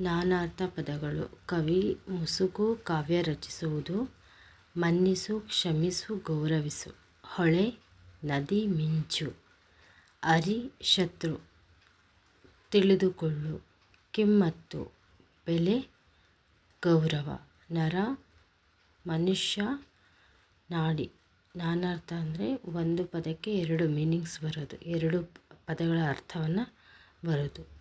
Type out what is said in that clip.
ನಾನಾರ್ಥ ಪದಗಳು. ಕವಿ ಮುಸುಕು ಕಾವ್ಯ ರಚಿಸುವುದು. ಮನ್ನಿಸು, ಕ್ಷಮಿಸು, ಗೌರವಿಸು. ಹೊಳೆ, ನದಿ, ಮಿಂಚು. ಅರಿ, ಶತ್ರು. ತಿಳಿದುಕೊಳ್ಳು. ಕಿಮ್ಮತ್ತು. ಬೆಲೆ, ಗೌರವ. ನರ, ಮನುಷ್ಯ, ನಾಡಿ. ನಾನಾರ್ಥ ಅಂದರೆ ಒಂದು ಪದಕ್ಕೆ ಎರಡು ಮೀನಿಂಗ್ಸ್ ಬರೋದು. ಎರಡು ಪದಗಳ ಅರ್ಥವನ್ನು ಬರೋದು.